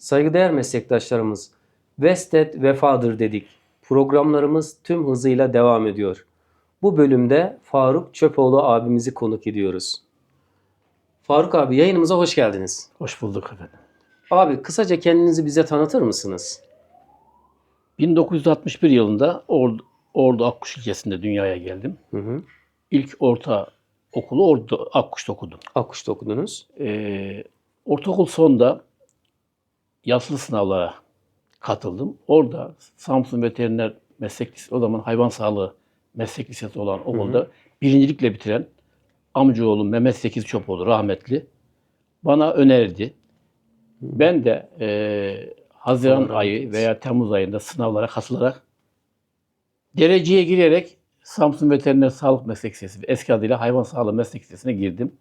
Saygıdeğer meslektaşlarımız, Vested vefadır dedik. Programlarımız tüm hızıyla devam ediyor. Bu bölümde Faruk Çöpoğlu abimizi konuk ediyoruz. Faruk abi yayınımıza hoş geldiniz. Hoş bulduk efendim. Abi kısaca kendinizi bize tanıtır mısınız? 1961 yılında Ordu, Ordu Akkuş ilçesinde dünyaya geldim. Hı hı. İlk orta okulu Ordu Akkuş'ta okudum. Akkuş'ta okudunuz. Ee, ortaokul sonunda yazılı sınavlara katıldım. Orada Samsun Veteriner Meslek Lisesi, o zaman hayvan sağlığı meslek lisesi olan okulda birincilikle bitiren amcaoğlum Mehmet Sekiz Çopoğlu rahmetli bana önerdi. Ben de e, Haziran rahmet ayı eylesin. veya Temmuz ayında sınavlara katılarak dereceye girerek Samsun Veteriner Sağlık Meslek Lisesi, eski adıyla Hayvan Sağlığı Meslek Lisesi'ne girdim.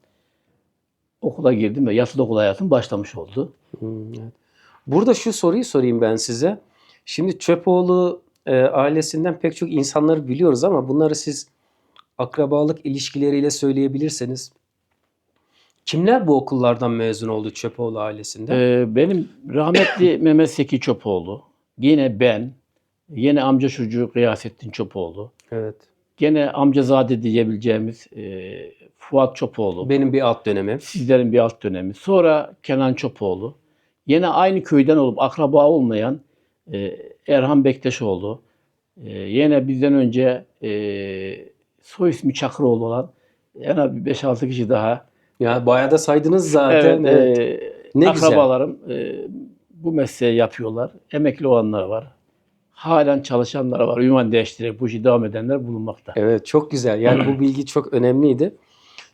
Okula girdim ve yatılı okul hayatım başlamış oldu. Hmm, evet. Burada şu soruyu sorayım ben size. Şimdi Çöpoğlu e, ailesinden pek çok insanları biliyoruz ama bunları siz akrabalık ilişkileriyle söyleyebilirseniz kimler bu okullardan mezun oldu Çöpoğlu ailesinde? Ee, benim rahmetli Mehmet Seki Çopoğlu, yine ben, yine amca çocuğu Gıyasettin Çopoğlu, Evet. gene amcazade diyebileceğimiz e, Fuat Çopoğlu, Benim bir alt dönemim. sizlerin bir alt dönemi. Sonra Kenan Çopoğlu, yine aynı köyden olup akraba olmayan e, Erhan Bektaşoğlu, e, yine bizden önce e, soy ismi Çakıroğlu olan en az bir 5-6 kişi daha Ya bayağı da saydınız zaten. Evet, Evet. e, Ne güzel. akrabalarım e, bu mesleği yapıyorlar. Emekli olanlar var. Halen çalışanlar var. Ünvan değiştirerek bu işi devam edenler bulunmakta. Evet çok güzel. Yani bu bilgi çok önemliydi.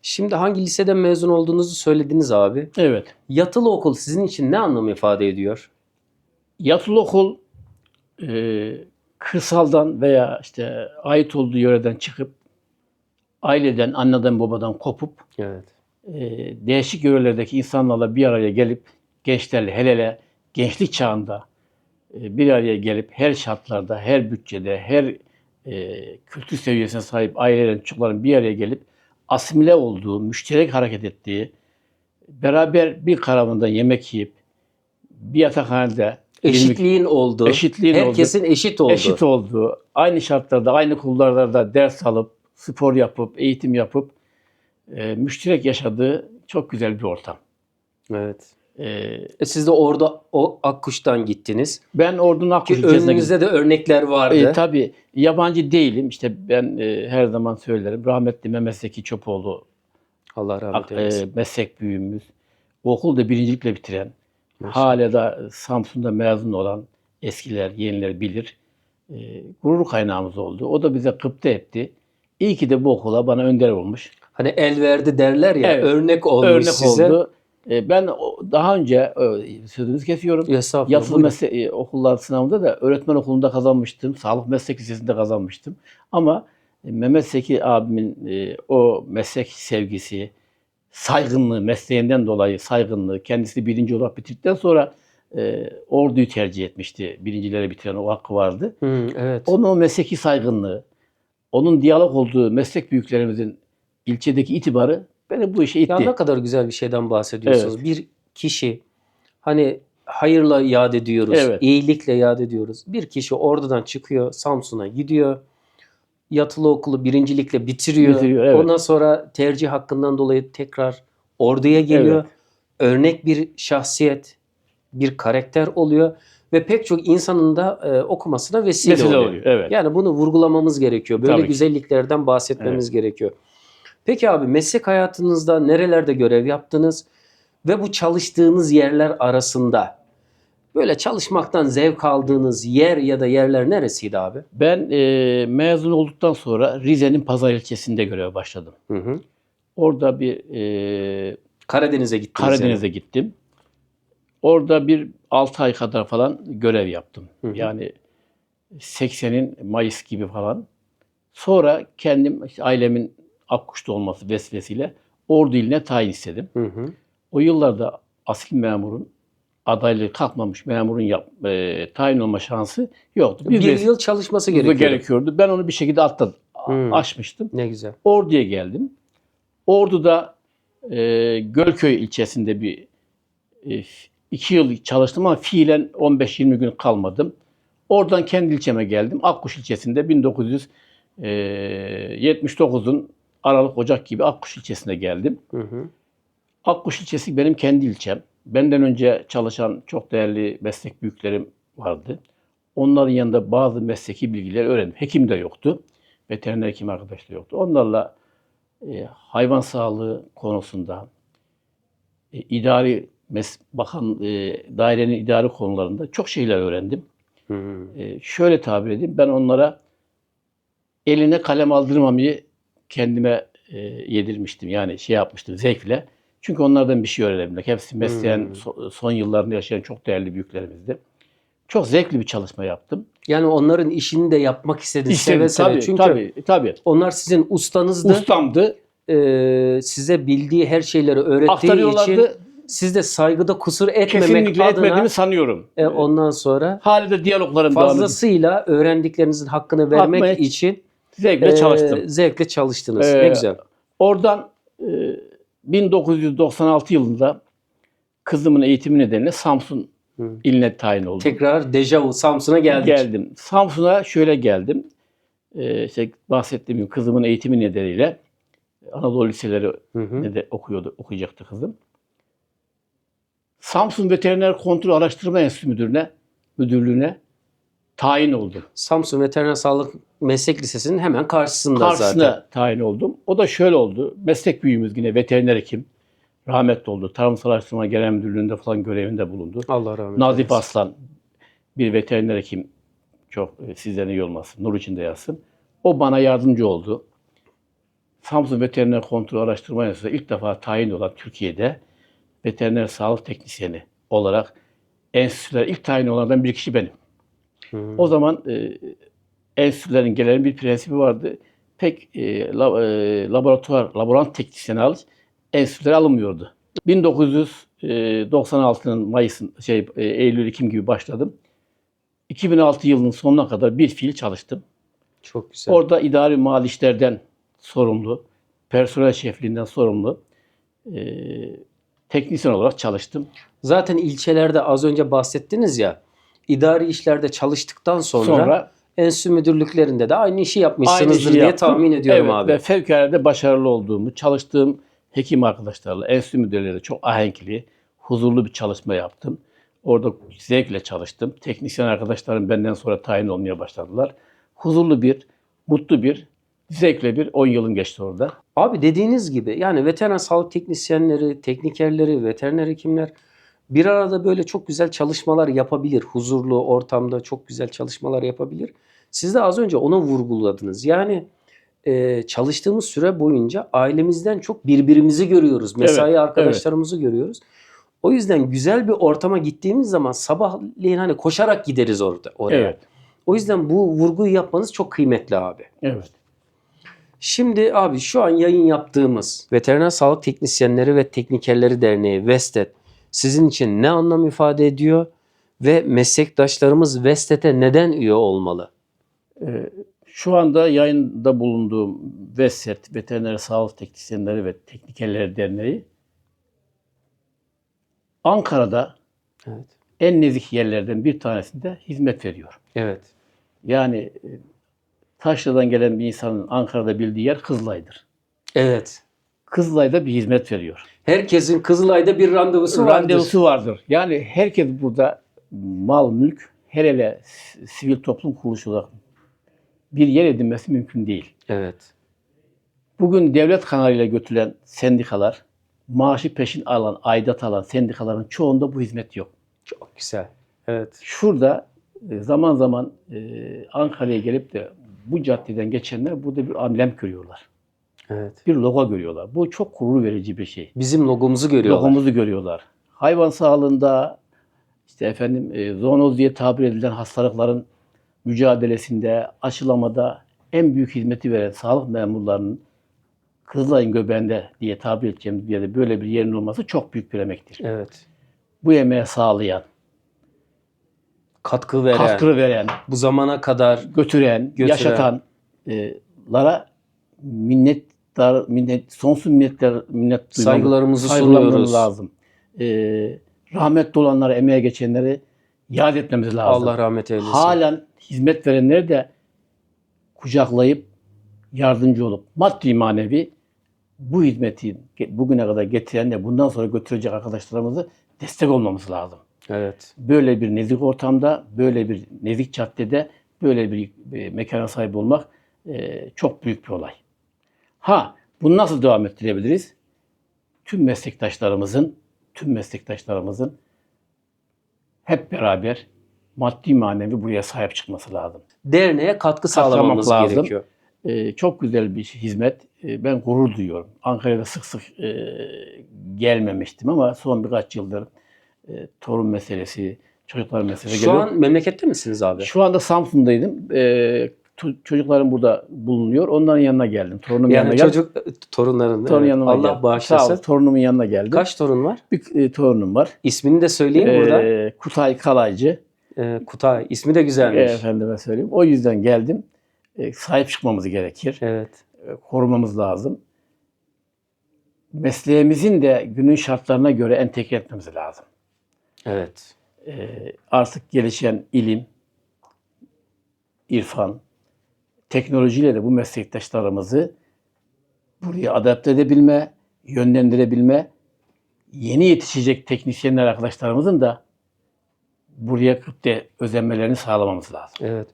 Şimdi hangi liseden mezun olduğunuzu söylediniz abi. Evet. Yatılı okul sizin için ne anlam ifade ediyor? Yatılı okul e, kırsaldan veya işte ait olduğu yöreden çıkıp aileden, anneden, babadan kopup Evet. e, değişik yörelerdeki insanlarla bir araya gelip gençlerle hele hele gençlik çağında e, bir araya gelip her şartlarda, her bütçede, her e, kültür seviyesine sahip ailelerin, çocukların bir araya gelip asimile olduğu, müşterek hareket ettiği, beraber bir karavanda yemek yiyip bir yatakhanede Eşitliğin olduğu, Eşitliğin herkesin eşit olduğu. eşit olduğu, aynı şartlarda, aynı kulvarlarda ders alıp, spor yapıp, eğitim yapıp e, müşterek yaşadığı çok güzel bir ortam. Evet. E, E siz de orada o Akkuş'tan gittiniz. ben Ordu'nun Akkuş Ki ilçesine önünüzde de örnekler vardı. E, tabii yabancı değilim. İşte ben e, her zaman söylerim. Rahmetli Mehmet Zeki Çopoğlu Allah rahmet e, eylesin. meslek büyüğümüz. O Okulu da birincilikle bitiren, Maşallah. hala da Samsun'da mezun olan eskiler, yeniler bilir. E, gurur kaynağımız oldu. O da bize gıpta etti. İyi ki de bu okula bana önder olmuş. Hani el verdi derler ya Evet. örnek olmuş Örnek size. oldu. E, ben daha önce e, sözünüzü kesiyorum. Estağfurullah, Yatılı buyurun. meslek e, okullar sınavında da öğretmen okulunda kazanmıştım. Sağlık meslek lisesinde kazanmıştım. Ama e, Mehmet Seki abimin e, o meslek sevgisi, saygınlığı, mesleğinden dolayı saygınlığı, kendisi birinci olarak bitirdikten sonra e, orduyu tercih etmişti. Birincilere bitiren o hakkı vardı. Hı, evet. Onun o mesleki saygınlığı, onun diyalog olduğu meslek büyüklerimizin ilçedeki itibarı beni bu işe itti. Ya ne kadar güzel bir şeyden bahsediyorsunuz. Bir kişi hani hayırla yad ediyoruz, Evet. iyilikle yad ediyoruz. Bir kişi oradan çıkıyor, Samsun'a gidiyor. Yatılı okulu birincilikle bitiriyor. Bitiriyor, evet. Ondan sonra tercih hakkından dolayı tekrar orduya geliyor. Evet. Örnek bir şahsiyet, bir karakter oluyor ve pek çok insanın da e, okumasına vesile, Vesile oluyor. oluyor, evet. Yani bunu vurgulamamız gerekiyor. Böyle Tabii güzelliklerden bahsetmemiz gerekiyor. Peki abi meslek hayatınızda nerelerde görev yaptınız ve bu çalıştığınız yerler arasında böyle çalışmaktan zevk aldığınız yer ya da yerler neresiydi abi? Ben e, mezun olduktan sonra Rize'nin Pazar ilçesinde göreve başladım. Hı hı. Orada bir e, Karadeniz'e gittiniz. Karadeniz'e gittim. Orada bir 6 ay kadar falan görev yaptım. Hı hı. Yani 80'in Mayıs gibi falan. Sonra kendim işte ailemin Akkuş'ta olması vesilesiyle Ordu iline tayin istedim. Hı hı. O yıllarda asil memurun adaylığı kalkmamış memurun yap, e, tayin olma şansı yoktu. Bir, ves- yıl çalışması gerekiyordu. gerekiyordu. Ben onu bir şekilde atladım. Hmm. Aşmıştım. Ne güzel. Ordu'ya geldim. Ordu'da e, Gölköy ilçesinde bir e, 2 yıl çalıştım ama fiilen 15-20 gün kalmadım. Oradan kendi ilçeme geldim. Akkuş ilçesinde 1979'un Aralık Ocak gibi Akkuş ilçesine geldim. Hı hı. Akkuş ilçesi benim kendi ilçem. Benden önce çalışan çok değerli meslek büyüklerim vardı. Onların yanında bazı mesleki bilgileri öğrendim. Hekim de yoktu. Veteriner hekim arkadaş da yoktu. Onlarla e, hayvan sağlığı konusunda e, idari mes bakan e, dairenin idari konularında çok şeyler öğrendim. Hı hı. E, şöyle tabir edeyim. Ben onlara eline kalem aldırmamayı kendime e, yedirmiştim. Yani şey yapmıştım zevkle. Çünkü onlardan bir şey öğrenebilmek. Hepsi mesleğin Hmm. so- son yıllarında yaşayan çok değerli büyüklerimizdi. Çok zevkli bir çalışma yaptım. Yani onların işini de yapmak istediniz İstedim, seve seve. tabii, Çünkü tabii, tabii. onlar sizin ustanızdı. Ustamdı. Ee, size bildiği her şeyleri öğrettiği için siz de saygıda kusur etmemek Kesinlikle adına etmediğimi sanıyorum. e, ondan sonra Hali de diyaloglarım fazlasıyla öğrendiklerinizin hakkını vermek Atmaya- için Zevkle e, çalıştım. Zevkle çalıştınız. Ee, ne güzel. Oradan e, 1996 yılında kızımın eğitimi nedeniyle Samsun Hı. iline tayin oldum. Tekrar dejavu Samsun'a geldik. Geldim. Samsun'a şöyle geldim. Ee, işte bahsettiğim gibi kızımın eğitimi nedeniyle Anadolu liseleri Hı hı. ne de okuyordu, okuyacaktı kızım. Samsun Veteriner Kontrol Araştırma Enstitüsü Müdürüne, müdürlüğüne tayin oldum. Samsun Veteriner Sağlık Meslek Lisesi'nin hemen karşısında Karşısına zaten. tayin oldum. O da şöyle oldu. Meslek büyüğümüz yine veteriner hekim. Rahmetli oldu. Tarımsal Araştırma Genel Müdürlüğü'nde falan görevinde bulundu. Allah rahmet Nazif eylesin. Aslan bir veteriner hekim çok e, sizden iyi olmasın. Nur içinde yazsın. O bana yardımcı oldu. Samsun Veteriner Kontrol Araştırma Enstitüsü'nde ilk defa tayin olan Türkiye'de veteriner sağlık teknisyeni olarak enstitülere ilk tayin olanlardan bir kişi benim. O zaman e, enstitülerin gelen bir prensibi vardı. Pek e, la- e, laboratuvar, laborant teknisyeni enstitülere alınmıyordu. 1996'nın Mayıs'ın şey e, Eylül Ekim gibi başladım. 2006 yılının sonuna kadar bir fiil çalıştım. Çok güzel. Orada idari mal işlerden sorumlu, personel şefliğinden sorumlu e, teknisyen olarak çalıştım. Zaten ilçelerde az önce bahsettiniz ya idari işlerde çalıştıktan sonra, Sonra enstitü müdürlüklerinde de aynı işi yapmışsınızdır Aynı işi diye yaptım. tahmin ediyorum evet, abi. Ve fevkalade başarılı olduğumu, çalıştığım hekim arkadaşlarla, enstitü müdürleriyle çok ahenkli, huzurlu bir çalışma yaptım. Orada zevkle çalıştım. Teknisyen arkadaşlarım benden sonra tayin olmaya başladılar. Huzurlu bir, mutlu bir, zevkle bir 10 yılım geçti orada. Abi dediğiniz gibi yani veteriner sağlık teknisyenleri, teknikerleri, veteriner hekimler bir arada böyle çok güzel çalışmalar yapabilir. Huzurlu ortamda çok güzel çalışmalar yapabilir. Siz de az önce onu vurguladınız. Yani e, çalıştığımız süre boyunca ailemizden çok birbirimizi görüyoruz. Mesai Evet, arkadaşlarımızı görüyoruz. O yüzden güzel bir ortama gittiğimiz zaman sabahleyin hani koşarak gideriz orada oraya. Evet. O yüzden bu vurguyu yapmanız çok kıymetli abi. Evet. Şimdi abi şu an yayın yaptığımız Veteriner Sağlık Teknisyenleri ve Teknikerleri Derneği Vestet sizin için ne anlam ifade ediyor ve meslektaşlarımız Vestet'e neden üye olmalı? Ee, Şu anda yayında bulunduğum VESSET, Veteriner Sağlık Teknisyenleri ve Teknikerleri Derneği Ankara'da Evet. en nezih yerlerden bir tanesinde hizmet veriyor. Evet. Yani e, Taşra'dan gelen bir insanın Ankara'da bildiği yer Kızılay'dır. Evet. Kızılay'da bir hizmet veriyor. Herkesin Kızılay'da bir randevusu vardır. Randevusu vardır. Yani herkes burada mal, mülk, hele hele sivil toplum kuruluşu olarak bir yer edinmesi mümkün değil. Evet. Bugün devlet kanalıyla götürülen sendikalar, maaşı peşin alan, aidat alan sendikaların çoğunda bu hizmet yok. Çok güzel. Evet. Şurada e, zaman zaman e, Ankara'ya gelip de bu caddeden geçenler burada bir amblem görüyorlar. Evet. Bir logo görüyorlar. Bu çok gurur verici bir şey. Bizim logomuzu görüyorlar. Logomuzu görüyorlar. Hayvan sağlığında işte efendim e, zoonoz diye tabir edilen hastalıkların mücadelesinde, aşılamada en büyük hizmeti veren sağlık memurlarının Kızılay'ın göbeğinde diye tabir edeceğimiz bir yerde böyle bir yerin olması çok büyük bir emektir. Evet. Bu emeğe sağlayan, Katkı veren, katkı veren, bu zamana kadar götüren, Götüren. yaşatanlara minnettar, minnet, sonsuz minnetler, minnet duymamız, Saygılarımızı saygılarımız sunuyoruz. lazım. Ee, rahmetli olanları, emeğe geçenleri yad etmemiz lazım. Allah rahmet eylesin. Halen hizmet verenleri de kucaklayıp yardımcı olup maddi manevi bu hizmeti bugüne kadar getiren de bundan sonra götürecek arkadaşlarımızı destek olmamız lazım. Evet. Böyle bir nezik ortamda, böyle bir nezik caddede, böyle bir e, mekana sahip olmak e, çok büyük bir olay. Ha, bunu nasıl devam ettirebiliriz? Tüm meslektaşlarımızın, tüm meslektaşlarımızın hep beraber maddi manevi buraya sahip çıkması lazım. Derneğe katkı sağlamamız lazım. gerekiyor. Ee, çok güzel bir hizmet. Ee, ben gurur duyuyorum. Ankara'da sık sık e, gelmemiştim ama son birkaç yıldır e, torun meselesi, çocuklar meselesi Şu geliyor. an memlekette misiniz abi? Şu anda Samsun'daydım. Ee, çocuklarım burada bulunuyor. Onların yanına geldim. Torunum yanına Yani geldim. çocuk torunların. Torun evet. yanıma Allah geldim. Sağ bağışlasın. ol, torunumun yanına geldim. Kaç torun var? Bir e, torunum var. İsmini de söyleyeyim burada. Ee, Kutay Kalaycı. Ee, Kutay. İsmi de güzelmiş. E, efendime söyleyeyim. O yüzden geldim. E, sahip çıkmamız gerekir. Evet. e, korumamız lazım. Mesleğimizin de günün şartlarına göre entegre etmemiz lazım. Evet. E, artık gelişen ilim, irfan, teknolojiyle de bu meslektaşlarımızı buraya adapte edebilme, yönlendirebilme, yeni yetişecek teknisyenler arkadaşlarımızın da buraya kıpte özenmelerini sağlamamız lazım. Evet.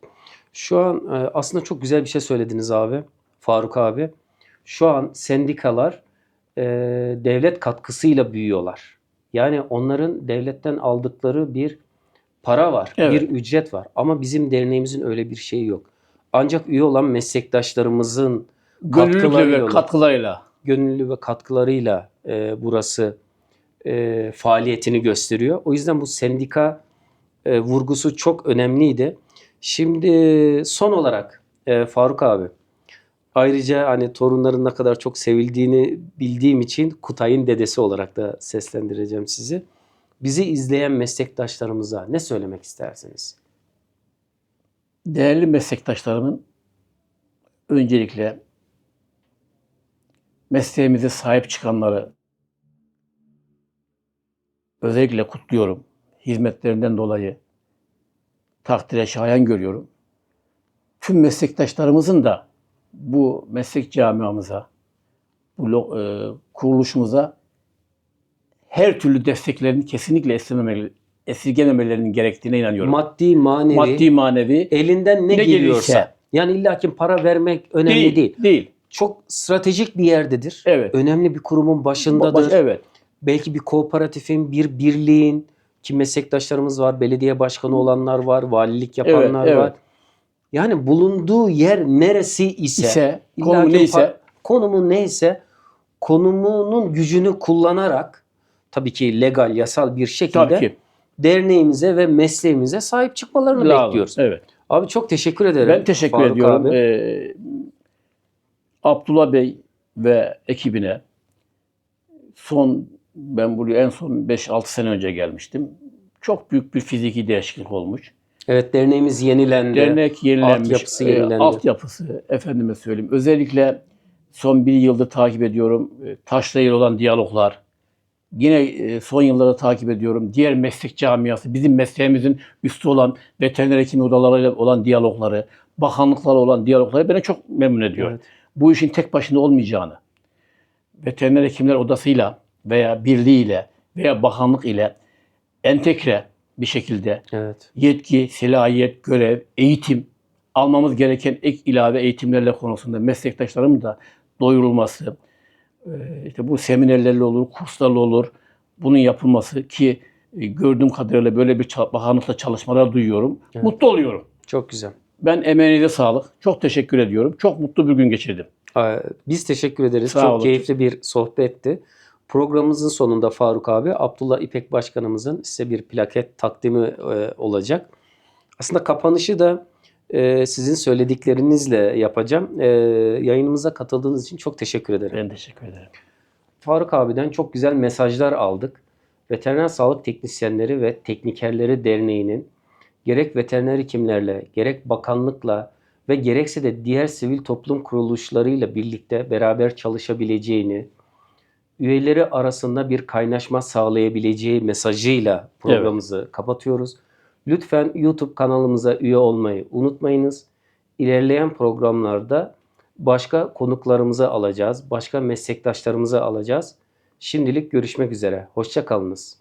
Şu an e, aslında çok güzel bir şey söylediniz abi. Faruk abi. Şu an sendikalar e, devlet katkısıyla büyüyorlar. Yani onların devletten aldıkları bir para var, Evet. bir ücret var. Ama bizim derneğimizin öyle bir şeyi yok. Ancak üye olan meslektaşlarımızın Gönüllülükle Katkılarıyla ve katkılarıyla. gönüllü ve katkılarıyla e, burası e, faaliyetini gösteriyor. O yüzden bu sendika e, vurgusu çok önemliydi. Şimdi son olarak e, Faruk abi, ayrıca hani torunların ne kadar çok sevildiğini bildiğim için Kutay'ın dedesi olarak da seslendireceğim sizi. Bizi izleyen meslektaşlarımıza ne söylemek istersiniz? Değerli meslektaşlarımın öncelikle mesleğimize sahip çıkanları özellikle kutluyorum. Hizmetlerinden dolayı takdire şayan görüyorum. Tüm meslektaşlarımızın da bu meslek camiamıza, bu e, kuruluşumuza her türlü desteklerini kesinlikle esirgememeli- esirgememelerinin gerektiğine inanıyorum. Maddi, manevi, Maddi manevi elinden ne, ne geliyorsa. gelirse. Yani illaki para vermek önemli değil, değil. değil. Çok stratejik bir yerdedir. Evet. Önemli bir kurumun başındadır. Baş- evet. Belki bir kooperatifin, bir birliğin ki meslektaşlarımız var, belediye başkanı olanlar var, valilik yapanlar Evet, var. evet. Yani bulunduğu yer neresi ise, ise, illaki konu pa- neyse konumu neyse konumunun gücünü kullanarak tabii ki legal, yasal bir şekilde tabii ki derneğimize ve mesleğimize sahip çıkmalarını lazım. bekliyoruz. Evet. Abi çok teşekkür ederim. Ben teşekkür Faruk ediyorum. abi. Ee, Abdullah Bey ve ekibine son ben buraya en son 5-6 sene önce gelmiştim. Çok büyük bir fiziki değişiklik olmuş. Evet derneğimiz yenilendi. Dernek yenilenmiş. altyapısı e, yenilendi. altyapısı efendime söyleyeyim. Özellikle son bir yıldır takip ediyorum. E, Taşla olan diyaloglar. Yine e, son yıllarda takip ediyorum. Diğer meslek camiası, bizim mesleğimizin üstü olan veteriner hekim odalarıyla olan diyalogları, bakanlıklarla olan diyalogları beni çok memnun ediyor. Evet. Bu işin tek başına olmayacağını, veteriner hekimler odasıyla veya birliğiyle veya bakanlık ile entegre bir şekilde Evet. yetki, silahiyet, görev, eğitim almamız gereken ek ilave eğitimlerle konusunda meslektaşlarımın da doyurulması, işte bu seminerlerle olur, kurslarla olur. Bunun yapılması ki e, gördüğüm kadarıyla böyle bir bakanlıkla çalışmalar duyuyorum. Evet. Mutlu oluyorum. Çok güzel. Ben emeğinize sağlık. Çok teşekkür ediyorum. Çok mutlu bir gün geçirdim. Ee, Biz teşekkür ederiz. Sağ Çok olun. keyifli bir sohbetti. Programımızın sonunda Faruk abi, Abdullah İpek Başkanımızın size bir plaket takdimi e, olacak. Aslında kapanışı da e, sizin söylediklerinizle yapacağım. E, Yayınımıza katıldığınız için çok teşekkür ederim. Ben teşekkür ederim. Faruk abiden çok güzel mesajlar aldık. Veteriner Sağlık Teknisyenleri ve Teknikerleri Derneği'nin gerek veteriner hekimlerle, gerek bakanlıkla ve gerekse de diğer sivil toplum kuruluşlarıyla birlikte beraber çalışabileceğini, üyeleri arasında bir kaynaşma sağlayabileceği mesajıyla programımızı kapatıyoruz. Lütfen YouTube kanalımıza üye olmayı unutmayınız. İlerleyen programlarda başka konuklarımızı alacağız, başka meslektaşlarımızı alacağız. Şimdilik görüşmek üzere. Hoşça kalınız.